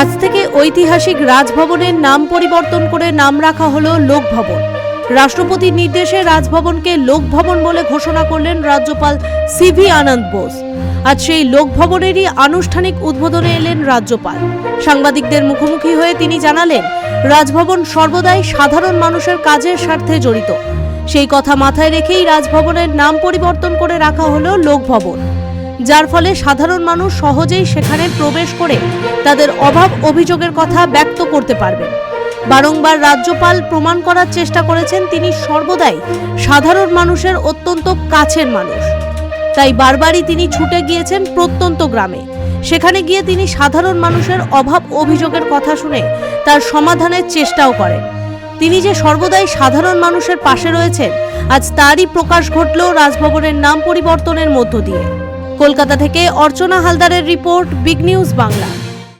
আজ থেকে ঐতিহাসিক রাজভবনের নাম পরিবর্তন করে নাম রাখা হলো লোকভবন। রাষ্ট্রপতির নির্দেশে রাজভবনকে লোকভবন বলে ঘোষণা করলেন রাজ্যপাল সিভি আনন্দ বোস। আজ সেই লোকভবনেরই আনুষ্ঠানিক উদ্বোধনে এলেন রাজ্যপাল। সাংবাদিকদের মুখোমুখি হয়ে তিনি জানালেন, রাজভবন সর্বদাই সাধারণ মানুষের কাজের স্বার্থে জড়িত। সেই কথা মাথায় রেখেই রাজভবনের নাম পরিবর্তন করে রাখা হলো লোকভবন। যার ফলে সাধারণ মানুষ সহজেই সেখানে প্রবেশ করে তাদের অভাব অভিযোগের কথা ব্যক্ত করতে পারবেন বারংবার রাজ্যপাল প্রমাণ করার চেষ্টা করেছেন তিনি সর্বদাই সাধারণ মানুষের অত্যন্ত কাছের মানুষ। তাই বারবারই তিনি ছুটে গিয়েছেন প্রত্যন্ত গ্রামে। সেখানে গিয়ে তিনি সাধারণ মানুষের অভাব অভিযোগের কথা শুনে তার সমাধানের চেষ্টাও করেন। তিনি যে সর্বদাই সাধারণ মানুষের পাশে রয়েছেন, আজ তারই প্রকাশ ঘটল রাজভবনের নাম পরিবর্তনের মধ্য দিয়ে। কলকাতা থেকে অর্চনা হালদারের রিপোর্ট বিগ নিউজ বাংলা।